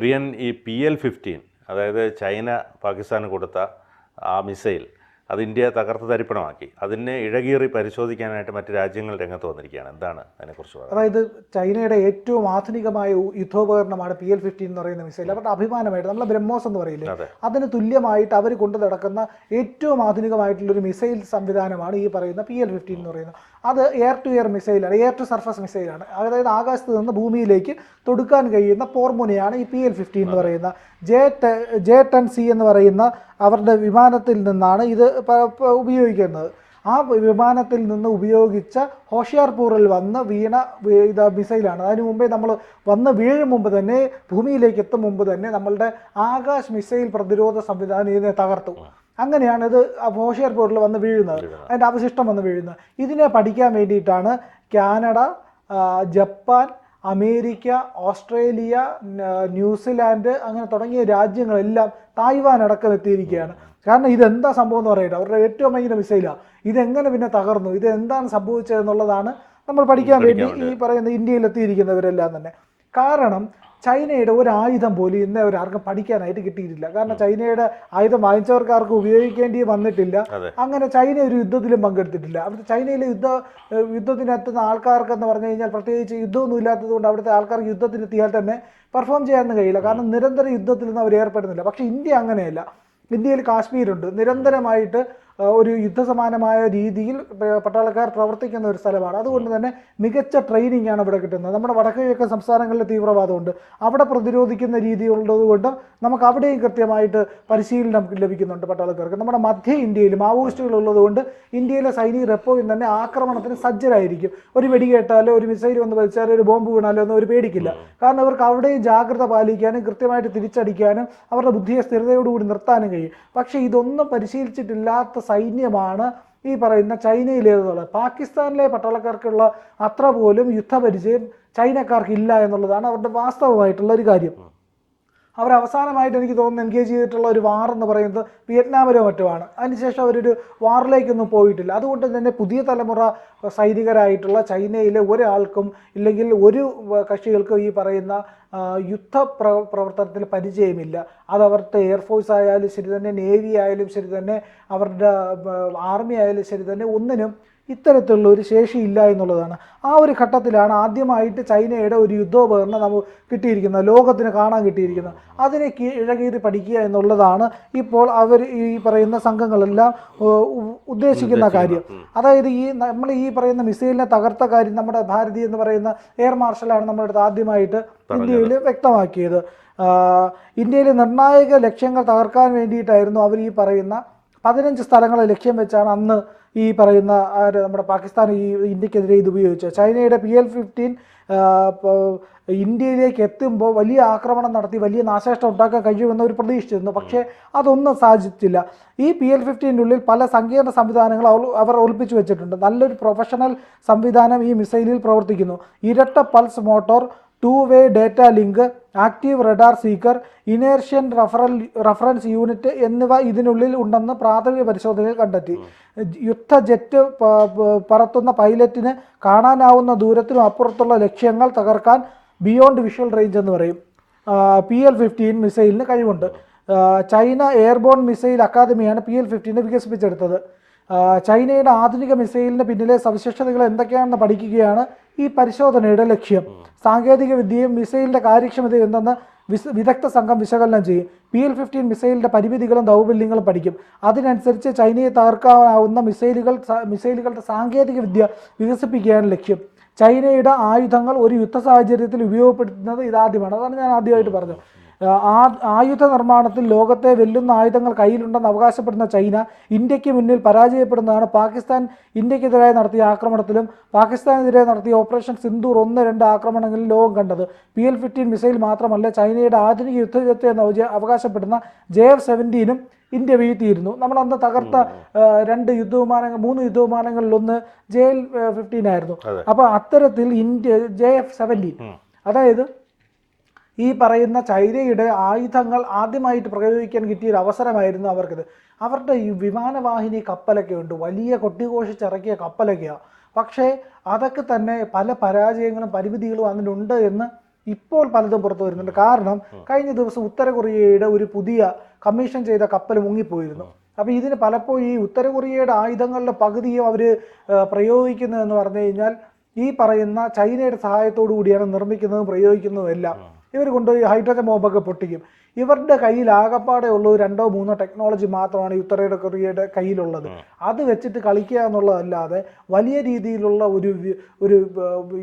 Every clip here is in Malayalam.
പ്രിയൻ ഈ പി എൽ ഫിഫ്റ്റീൻ അതായത് ചൈന പാകിസ്ഥാന് കൊടുത്ത ആ മിസൈൽ അത് ഇന്ത്യ തകർത്ത് തരിപ്പണമാക്കി. അതിനെ ഇഴകീറി പരിശോധിക്കാനായിട്ട് മറ്റ് രാജ്യങ്ങൾ രംഗത്ത് വന്നിരിക്കുകയാണ്. എന്താണ് അതിനെക്കുറിച്ച് അതായത് ചൈനയുടെ ഏറ്റവും ആധുനികമായ യുദ്ധോപകരണമാണ് പി എൽ ഫിഫ്റ്റീൻ എന്ന് പറയുന്ന മിസൈൽ. അവരുടെ അഭിമാനമായിട്ട് നമ്മൾ ബ്രഹ്മോസ് എന്ന് പറയില്ലേ? അതെ. അതിന് തുല്യമായിട്ട് അവർ കൊണ്ടു നടക്കുന്ന ഏറ്റവും ആധുനികമായിട്ടുള്ള ഒരു മിസൈൽ സംവിധാനമാണ് ഈ പറയുന്ന പി എൽ ഫിഫ്റ്റീൻ എന്ന് പറയുന്നത്. അത് എയർ ടു എയർ മിസൈലാണ് എയർ ടു സർഫസ് മിസൈലാണ്. അതായത് ആകാശത്ത് നിന്ന് ഭൂമിയിലേക്ക് തൊടുക്കാൻ കഴിയുന്ന പോർമുനയാണ് ഈ പി എൽ ഫിഫ്റ്റീൻ എന്ന് പറയുന്ന. ജെ ടെ ജെ ടെൻ സി എന്ന് പറയുന്ന അവരുടെ വിമാനത്തിൽ നിന്നാണ് ഇത് ഉപയോഗിക്കുന്നത്. ആ വിമാനത്തിൽ നിന്ന് ഉപയോഗിച്ച ഹോഷിയാർപൂറിൽ വന്ന് വീണ ഇത് മിസൈലാണ്. അതിന് മുമ്പേ നമ്മൾ വന്ന് വീഴും മുമ്പ് തന്നെ ഭൂമിയിലേക്ക് എത്തും മുമ്പ് തന്നെ നമ്മളുടെ ആകാശ് മിസൈൽ പ്രതിരോധ സംവിധാനം ഇതിനെ തകർത്തു. അങ്ങനെയാണ് ഇത് ഹോഷിയാർപൂറിൽ വന്ന് വീഴുന്നത്. അതിന്റെ അവശിഷ്ടം വന്ന് വീഴുന്നത്. ഇതിനെ പഠിക്കാൻ വേണ്ടിയിട്ടാണ് Canada Japan America Australia New Zealand അങ്ങനെ തുടങ്ങിയ രാജ്യങ്ങളെല്ലാം തായ്വാൻ അടക്കം എത്തിയിരിക്കുകയാണ്. കാരണം ഇതെന്താ സംഭവം എന്ന് പറയട്ടെ അവരുടെ ഏറ്റവും ഭയങ്കര മിസൈലാണ് ഇതെങ്ങനെ പിന്നെ തകർന്നു? ഇത് എന്താണ് സംഭവിച്ചതെന്നുള്ളതാണ് നമ്മൾ പഠിക്കാൻ വേണ്ടി ഈ പറയുന്ന ഇന്ത്യയിൽ എത്തിയിരിക്കുന്നവരെല്ലാം തന്നെ. കാരണം ചൈനയുടെ ഒരു ആയുധം പോലും ഇന്നേ വരെ ആർക്കും പഠിക്കാനായിട്ട് കിട്ടിയിട്ടില്ല. കാരണം ചൈനയുടെ ആയുധം വാങ്ങിച്ചവർക്ക് ആർക്കും ഉപയോഗിക്കേണ്ടി വന്നിട്ടില്ല. അങ്ങനെ ചൈന ഒരു യുദ്ധത്തിലും പങ്കെടുത്തിട്ടില്ല. അവിടുത്തെ ചൈനയിലെ യുദ്ധ യുദ്ധത്തിനെത്തുന്ന ആൾക്കാർക്കെന്ന് പറഞ്ഞു കഴിഞ്ഞാൽ പ്രത്യേകിച്ച് യുദ്ധമൊന്നും ഇല്ലാത്തതുകൊണ്ട് അവിടുത്തെ ആൾക്കാർക്ക് യുദ്ധത്തിനെത്തിയാൽ തന്നെ പെർഫോം ചെയ്യാനൊന്നും കഴിയില്ല. കാരണം നിരന്തര യുദ്ധത്തിൽ നിന്ന് അവർ ഏർപ്പെടുന്നില്ല. പക്ഷേ ഇന്ത്യ അങ്ങനെയല്ല. ഇന്ത്യയിൽ കാശ്മീരുണ്ട്. നിരന്തരമായിട്ട് ഒരു യുദ്ധസമാനമായ രീതിയിൽ പട്ടാളക്കാർ പ്രവർത്തിക്കുന്ന ഒരു സ്ഥലമാണ്. അതുകൊണ്ട് തന്നെ മികച്ച ട്രെയിനിങ് ആണ് ഇവിടെ കിട്ടുന്നത്. നമ്മുടെ വടക്കുകിഴക്കൻ സംസ്ഥാനങ്ങളിൽ തീവ്രവാദമുണ്ട്. അവിടെ പ്രതിരോധിക്കുന്ന രീതി ഉള്ളതുകൊണ്ട് നമുക്ക് അവിടെയും കൃത്യമായിട്ട് പരിശീലനം ലഭിക്കുന്നുണ്ട് പട്ടാളക്കാർക്ക്. നമ്മുടെ മധ്യ ഇന്ത്യയിൽ മാവോയിസ്റ്റുകൾ ഉള്ളതുകൊണ്ട് ഇന്ത്യയിലെ സൈനികർ എപ്പോഴും തന്നെ ആക്രമണത്തിന് സജ്ജരായിരിക്കും. ഒരു വെടി കേട്ടാലോ ഒരു മിസൈൽ വന്ന് വലിച്ചാലോ ഒരു ബോംബ് വീണാലോ ഒന്നും അവർ പേടിക്കില്ല. കാരണം അവർക്ക് അവിടെയും ജാഗ്രത പാലിക്കാനും കൃത്യമായിട്ട് തിരിച്ചടിക്കാനും അവരുടെ ബുദ്ധിയെ സ്ഥിരതയോടുകൂടി നിർത്താനും കഴിയും. പക്ഷേ ഇതൊന്നും പരിശീലിച്ചിട്ടില്ലാത്ത സൈന്യമാണ് ഈ പറയുന്ന ചൈനയിലേതുള്ളത്. പാകിസ്ഥാനിലെ പട്ടാളക്കാർക്കുള്ള അത്ര പോലും യുദ്ധപരിചയം ചൈനക്കാർക്കില്ല എന്നുള്ളതാണ് അവരുടെ വാസ്തവമായിട്ടുള്ള ഒരു കാര്യം. അവർ അവസാനമായിട്ട് എനിക്ക് തോന്നുന്നു എൻഗേജ് ചെയ്തിട്ടുള്ള ഒരു വാർ എന്ന് പറയുന്നത് വിയറ്റ്നാമിലോ മറ്റുമാണ്. അതിനുശേഷം അവരൊരു വാറിലേക്കൊന്നും പോയിട്ടില്ല. അതുകൊണ്ട് തന്നെ പുതിയ തലമുറ സൈനികരായിട്ടുള്ള ചൈനയിലെ ഒരാൾക്കും ഇല്ലെങ്കിൽ ഒരു കക്ഷികൾക്കും ഈ പറയുന്ന യുദ്ധ പ്ര പ്രവർത്തനത്തിൽ പരിചയമില്ല. അത് അവരുടെ എയർഫോഴ്സ് ആയാലും ശരി തന്നെ നേവി ആയാലും ശരി തന്നെ അവരുടെ ആർമി ആയാലും ശരി തന്നെ ഒന്നിനും ഇത്തരത്തിലുള്ള ഒരു ശേഷി ഇല്ല എന്നുള്ളതാണ്. ആ ഒരു ഘട്ടത്തിലാണ് ആദ്യമായിട്ട് ചൈനയുടെ ഒരു യുദ്ധോപകരണം നമുക്ക് കിട്ടിയിരിക്കുന്നത് ലോകത്തിന് കാണാൻ കിട്ടിയിരിക്കുന്നത്. അതിനെ ഇഴകീറി പഠിക്കുക എന്നുള്ളതാണ് ഇപ്പോൾ അവർ ഈ പറയുന്ന സംഘങ്ങളെല്ലാം ഉദ്ദേശിക്കുന്ന കാര്യം. അതായത് ഈ നമ്മൾ ഈ പറയുന്ന മിസൈലിനെ തകർത്ത കാര്യം നമ്മുടെ ഭാരതി എന്ന് പറയുന്ന എയർ മാർഷലാണ് നമ്മുടെ അടുത്ത് ആദ്യമായിട്ട് ഇന്ത്യയിൽ വ്യക്തമാക്കിയത്. ഇന്ത്യയിലെ നിർണായക ലക്ഷ്യങ്ങൾ തകർക്കാൻ വേണ്ടിയിട്ടായിരുന്നു അവർ ഈ പറയുന്ന പതിനഞ്ച് സ്ഥലങ്ങളെ ലക്ഷ്യം വെച്ചാണ് അന്ന് ഈ പറയുന്ന നമ്മുടെ പാകിസ്ഥാൻ ഈ ഇന്ത്യക്കെതിരെ ഇത് ഉപയോഗിച്ചത്. ചൈനയുടെ പി എൽ ഫിഫ്റ്റീൻ ഇന്ത്യയിലേക്ക് എത്തുമ്പോൾ വലിയ ആക്രമണം നടത്തി വലിയ നാശനഷ്ടം ഉണ്ടാക്കാൻ കഴിയുമെന്ന് അവർ പ്രതീക്ഷിച്ചിരുന്നു. പക്ഷേ അതൊന്നും സാധിച്ചില്ല. ഈ പി എൽ ഫിഫ്റ്റീന്റെ ഉള്ളിൽ പല സങ്കീർണ സംവിധാനങ്ങൾ അവർ ഒളിപ്പിച്ചു വെച്ചിട്ടുണ്ട്. നല്ലൊരു പ്രൊഫഷണൽ സംവിധാനം ഈ മിസൈലിൽ പ്രവർത്തിക്കുന്നു. ഇരട്ട pulse motor two way data link active radar seeker inertial referral reference unit എന്നിവ ഇതിനുള്ളിൽ ഉണ്ടെന്ന് പ്രാഥമിക പരിശോധനയിൽ കണ്ടെത്തി. യുദ്ധ ജെറ്റ് പറത്തുന്ന പൈലറ്റിന് കാണാനാവുന്ന ദൂരത്തിനും അപ്പുറത്തുള്ള ലക്ഷ്യങ്ങൾ തകർക്കാൻ ബിയോണ്ട് വിഷ്വൽ റേഞ്ച് എന്ന് പറയും. പി എൽ ഫിഫ്റ്റീൻ മിസൈലിന് കഴിവുണ്ട്. ചൈന എയർബോൺ മിസൈൽ അക്കാദമിയാണ് പി എൽ ഫിഫ്റ്റീനെ വികസിപ്പിച്ചെടുത്തത്. ചൈനയുടെ ആധുനിക മിസൈലിന് പിന്നിലെ സവിശേഷതകൾ എന്തൊക്കെയാണെന്ന് പഠിക്കുകയാണ് ഈ പരിശോധനയുടെ ലക്ഷ്യം. സാങ്കേതിക വിദ്യയും മിസൈലിന്റെ കാര്യക്ഷമതയും എന്തെന്ന് വിദഗ്ധ സംഘം വിശകലനം ചെയ്യും. പി എൽ ഫിഫ്റ്റീൻ മിസൈലിന്റെ പരിമിതികളും ദൗർബല്യങ്ങളും പഠിക്കും. അതിനനുസരിച്ച് ചൈനയെ തകർക്കാനാവുന്ന മിസൈലുകൾ മിസൈലുകളുടെ സാങ്കേതിക വിദ്യ വികസിപ്പിക്കുകയാണ് ലക്ഷ്യം. ചൈനയുടെ ആയുധങ്ങൾ ഒരു യുദ്ധ സാഹചര്യത്തിൽ ഉപയോഗപ്പെടുത്തുന്നത് ഇതാദ്യമാണ്. അതാണ് ഞാൻ ആദ്യമായിട്ട് പറഞ്ഞത്. ആയുധ നിർമ്മാണത്തിൽ ലോകത്തെ വെല്ലുന്ന ആയുധങ്ങൾ കയ്യിലുണ്ടെന്ന് അവകാശപ്പെടുന്ന ചൈന ഇന്ത്യയ്ക്ക് മുന്നിൽ പരാജയപ്പെടുന്നതാണ്. പാകിസ്ഥാൻ ഇന്ത്യക്കെതിരായി നടത്തിയ ആക്രമണത്തിലും പാകിസ്ഥാനെതിരെ നടത്തിയ ഓപ്പറേഷൻ സിന്ദൂർ ഒന്ന് രണ്ട് ആക്രമണങ്ങളിൽ ലോകം കണ്ടത്. പി എൽ ഫിഫ്റ്റീൻ മിസൈൽ മാത്രമല്ല ചൈനയുടെ ആധുനിക യുദ്ധജത്തെ എന്ന് അവകാശപ്പെടുന്ന ജെ എഫ് സെവന്റീനും ഇന്ത്യ വീഴ്ത്തിയിരുന്നു. നമ്മൾ അന്ന് തകർത്ത രണ്ട് യുദ്ധവിമാനങ്ങൾ മൂന്ന് യുദ്ധവിമാനങ്ങളിൽ ഒന്ന് ജെ എൽ ഫിഫ്റ്റീൻ ആയിരുന്നു. അപ്പോൾ അത്തരത്തിൽ ഇന്ത്യ ജെ എഫ് സെവന്റീൻ അതായത് ഈ പറയുന്ന ചൈനയുടെ ആയുധങ്ങൾ ആദ്യമായിട്ട് പ്രയോഗിക്കാൻ കിട്ടിയ ഒരു അവസരമായിരുന്നു അവർക്കിത്. അവരുടെ ഈ വിമാനവാഹിനി കപ്പലൊക്കെ ഉണ്ട്. വലിയ കൊട്ടിഘോഷിച്ചിറക്കിയ കപ്പലൊക്കെയാണ് പക്ഷേ അതൊക്കെ തന്നെ പല പരാജയങ്ങളും പരിമിതികളും അതിനുണ്ട് എന്ന് ഇപ്പോൾ പലതും പുറത്തു വരുന്നുണ്ട്. കാരണം കഴിഞ്ഞ ദിവസം ഉത്തര കൊറിയയുടെ ഒരു പുതിയ കമ്മീഷൻ ചെയ്ത കപ്പൽ മുങ്ങിപ്പോയിരുന്നു. അപ്പോൾ ഇതിന് പലപ്പോഴും ഈ ഉത്തര കൊറിയയുടെ ആയുധങ്ങളുടെ പകുതിയും അവർ പ്രയോഗിക്കുന്നതെന്ന് പറഞ്ഞു കഴിഞ്ഞാൽ ഈ പറയുന്ന ചൈനയുടെ സഹായത്തോടു കൂടിയാണ് നിർമ്മിക്കുന്നതും പ്രയോഗിക്കുന്നതും എല്ലാം ഇവർ കൊണ്ടുപോയി ഹൈഡ്രജൻ ബോംബൊക്കെ പൊട്ടിക്കും. ഇവരുടെ കയ്യിൽ ആകപ്പാടെ ഉള്ള ഒരു രണ്ടോ മൂന്നോ ടെക്നോളജി മാത്രമാണ് ഈ ഉത്തരയുടെ കൊറിയയുടെ കയ്യിലുള്ളത്. അത് വെച്ചിട്ട് കളിക്കുക എന്നുള്ളതല്ലാതെ വലിയ രീതിയിലുള്ള ഒരു ഒരു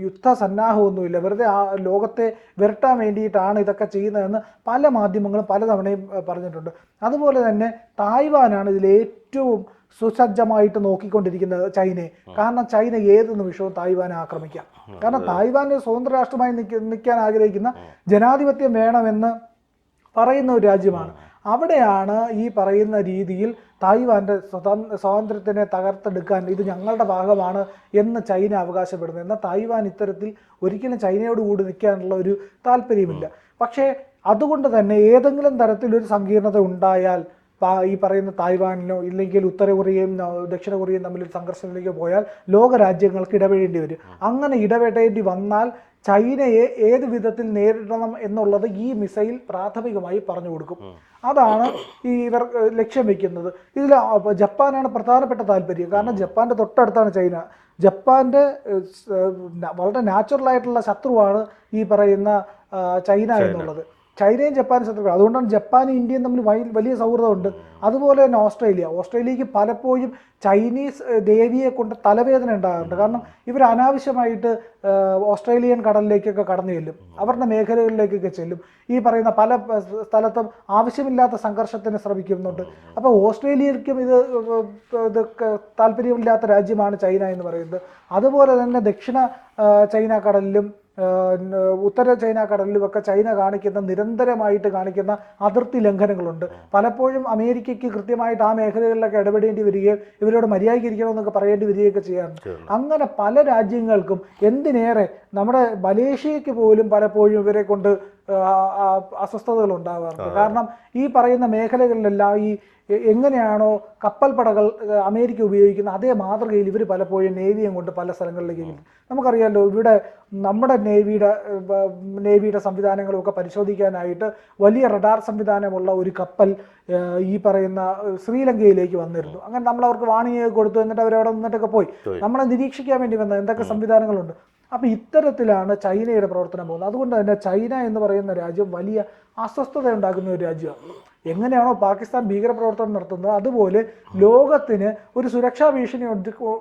യുദ്ധ സന്നാഹമൊന്നുമില്ല. വെറുതെ ആ ലോകത്തെ വിരട്ടാൻ വേണ്ടിയിട്ടാണ് ഇതൊക്കെ ചെയ്യുന്നതെന്ന് പല മാധ്യമങ്ങളും പലതവണയും പറഞ്ഞിട്ടുണ്ട്. അതുപോലെ തന്നെ തായ്വാനാണ് ഇതിൽ ഏറ്റവും സുസജ്ജമായിട്ട് നോക്കിക്കൊണ്ടിരിക്കുന്നത് ചൈനയെ. കാരണം ചൈന ഏത് നിമിഷവും തായ്വാനെ ആക്രമിക്കാം. കാരണം തായ്വാന് സ്വതന്ത്ര രാഷ്ട്രമായി നിൽക്ക- നിൽക്കാൻ ആഗ്രഹിക്കുന്ന ജനാധിപത്യം വേണമെന്ന് പറയുന്ന ഒരു രാജ്യമാണ്. അവിടെയാണ് ഈ പറയുന്ന രീതിയിൽ തായ്വാന്റെ സ്വതന്ത്ര സ്വാതന്ത്ര്യത്തിനെ തകർത്തെടുക്കാൻ ഇത് ഞങ്ങളുടെ ഭാഗമാണ് എന്ന് ചൈന അവകാശപ്പെടുന്നത്. എന്നാൽ തായ്വാൻ ഇത്തരത്തിൽ ഒരിക്കലും ചൈനയോട് കൂടി നിൽക്കാനുള്ള ഒരു താല്പര്യമില്ല. പക്ഷേ അതുകൊണ്ട് തന്നെ ഏതെങ്കിലും തരത്തിലൊരു സങ്കീർണത ഉണ്ടായാൽ ഈ പറയുന്ന തായ്വാനിലോ ഇല്ലെങ്കിൽ ഉത്തര കൊറിയയും ദക്ഷിണ കൊറിയയും തമ്മിൽ ഒരു സംഘർഷത്തിലേക്ക് പോയാൽ ലോക രാജ്യങ്ങൾക്ക് ഇടപെടേണ്ടി വരും. അങ്ങനെ ഇടപെടേണ്ടി വന്നാൽ ചൈനയെ ഏത് വിധത്തിൽ നേരിടണം എന്നുള്ളത് ഈ മിസൈൽ പ്രാഥമികമായി പറഞ്ഞു കൊടുക്കും. അതാണ് ഈ ഇവർ ലക്ഷ്യം വെക്കുന്നത്. ഇതിൽ ജപ്പാനാണ് പ്രധാനപ്പെട്ട താല്പര്യം. കാരണം ജപ്പാന്റെ തൊട്ടടുത്താണ് ചൈന. ജപ്പാന്റെ വളരെ നാച്ചുറൽ ആയിട്ടുള്ള ശത്രുവാണ് ഈ പറയുന്ന ചൈന. എന്നുള്ളത്. ചൈനയും ജപ്പാനും ശത്രുക്കൾ. അതുകൊണ്ടാണ് ജപ്പാനും ഇന്ത്യയും തമ്മിൽ വലിയ സൗഹൃദമുണ്ട്. അതുപോലെ തന്നെ ഓസ്ട്രേലിയ. ഓസ്ട്രേലിയക്ക് പലപ്പോഴും ചൈനീസ് ദേവിയെ കൊണ്ട് തലവേദന ഉണ്ടാകാറുണ്ട്. കാരണം ഇവർ അനാവശ്യമായിട്ട് ഓസ്ട്രേലിയൻ കടലിലേക്കൊക്കെ കടന്നു ചെല്ലും. അവരുടെ മേഖലകളിലേക്കൊക്കെ ചെല്ലും. ഈ പറയുന്ന പല സ്ഥലത്തും ആവശ്യമില്ലാത്ത സംഘർഷത്തിന് ശ്രമിക്കുന്നുണ്ട്. അപ്പോൾ ഓസ്ട്രേലിയക്കും ഇത് ഇത് താല്പര്യമില്ലാത്ത രാജ്യമാണ് ചൈന എന്ന് പറയുന്നത്. അതുപോലെ തന്നെ ദക്ഷിണ ചൈന കടലിലും ഉത്തര ചൈന കടലിലുമൊക്കെ ചൈന കാണിക്കുന്ന നിരന്തരമായിട്ട് കാണിക്കുന്ന അതിർത്തി ലംഘനങ്ങളുണ്ട്. പലപ്പോഴും അമേരിക്കയ്ക്ക് കൃത്യമായിട്ട് ആ മേഖലകളിലൊക്കെ ഇടപെടേണ്ടി വരികയും ഇവരോട് മര്യാദയ്ക്ക് ഇരിക്കണമെന്നൊക്കെ പറയേണ്ടി വരികയൊക്കെ ചെയ്യാറുണ്ട് അങ്ങനെ പല രാജ്യങ്ങൾക്കും എന്തിനേറെ നമ്മുടെ മലേഷ്യയ്ക്ക് പോലും പലപ്പോഴും ഇവരെ കൊണ്ട് അസ്വസ്ഥതകൾ ഉണ്ടാകാറുണ്ട് കാരണം ഈ പറയുന്ന മേഖലകളിലെല്ലാം ഈ എങ്ങനെയാണോ കപ്പൽ പടകൾ അമേരിക്ക ഉപയോഗിക്കുന്ന അതേ മാതൃകയിൽ ഇവർ പലപ്പോഴും നേവിയും കൊണ്ട് പല സ്ഥലങ്ങളിലേക്ക് നമുക്കറിയാമല്ലോ ഇവിടെ നമ്മുടെ നേവിയുടെ നേവിയുടെ സംവിധാനങ്ങളും ഒക്കെ പരിശോധിക്കാനായിട്ട് വലിയ റഡാർ സംവിധാനമുള്ള ഒരു കപ്പൽ ഈ പറയുന്ന ശ്രീലങ്കയിലേക്ക് വന്നിരുന്നു. അങ്ങനെ നമ്മൾ അവർക്ക് വാണിംഗ് കൊടുത്തു എന്നിട്ട് അവരവിടെ നിന്നിട്ടൊക്കെ പോയി. നമ്മളെ നിരീക്ഷിക്കാൻ വേണ്ടി വന്ന എന്തൊക്കെ സംവിധാനങ്ങളുണ്ട്? അപ്പോൾ ഇത്തരത്തിലാണ് ചൈനയുടെ പ്രവർത്തനം പോകുന്നത്. അതുകൊണ്ട് തന്നെ ചൈന എന്ന് പറയുന്ന രാജ്യം വലിയ അസ്വസ്ഥത ഉണ്ടാക്കുന്ന ഒരു രാജ്യമാണ്. എങ്ങനെയാണോ പാകിസ്ഥാൻ ഭീകരപ്രവർത്തനം നടത്തുന്നത് അതുപോലെ ലോകത്തിന് ഒരു സുരക്ഷാ ഭീഷണി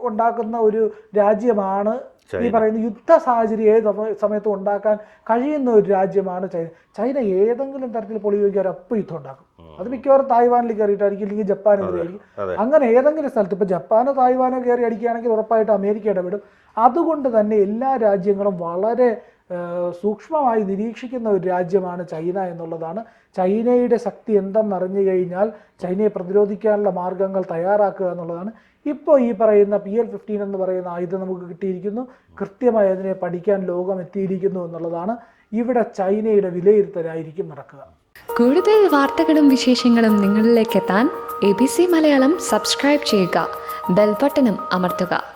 ഉണ്ടാക്കുന്ന ഒരു രാജ്യമാണ് ഈ പറയുന്ന യുദ്ധ സാഹചര്യം ഏത് സമ- സമയത്തും ഉണ്ടാക്കാൻ കഴിയുന്ന ഒരു രാജ്യമാണ് ചൈന. ചൈന ഏതെങ്കിലും തരത്തിൽ പൊളിയോഗിക്കാൻ അപ്പം യുദ്ധം ഉണ്ടാക്കും. അത് മിക്കവാറും തായ്വാനിൽ കയറിയിട്ടായിരിക്കും ജപ്പാനെതിരായിരിക്കും കയറിയിരിക്കും. അങ്ങനെ ഏതെങ്കിലും സ്ഥലത്ത് ഇപ്പോൾ ജപ്പാനോ തായ്വാനോ കയറി അടിക്കുകയാണെങ്കിൽ ഉറപ്പായിട്ട് അമേരിക്ക ഇടപെടും. അതുകൊണ്ട് തന്നെ എല്ലാ രാജ്യങ്ങളും വളരെ സൂക്ഷ്മമായി നിരീക്ഷിക്കുന്ന ഒരു രാജ്യമാണ് ചൈന എന്നുള്ളതാണ് ചൈനയുടെ ശക്തി എന്തെന്നറിഞ്ഞു കഴിഞ്ഞാൽ ചൈനയെ പ്രതിരോധിക്കാനുള്ള മാർഗങ്ങൾ തയ്യാറാക്കുക എന്നുള്ളതാണ്. ഇപ്പോൾ ഈ പറയുന്ന പി എൽ ഫിഫ്റ്റീൻ എന്ന് പറയുന്ന ആയുധം നമുക്ക് കിട്ടിയിരിക്കുന്നു. കൃത്യമായി അതിനെ പഠിക്കാൻ ലോകം എത്തിയിരിക്കുന്നു എന്നുള്ളതാണ്. ഇവിടെ ചൈനയുടെ വിലയിരുത്തലായിരിക്കും നടക്കുക. കൂടുതൽ വാർത്തകളും വിശേഷങ്ങളും നിങ്ങളിലേക്ക് എത്താൻ A B C Malayalam subscribe ചെയ്യുക. ബെൽബട്ടനും അമർത്തുക.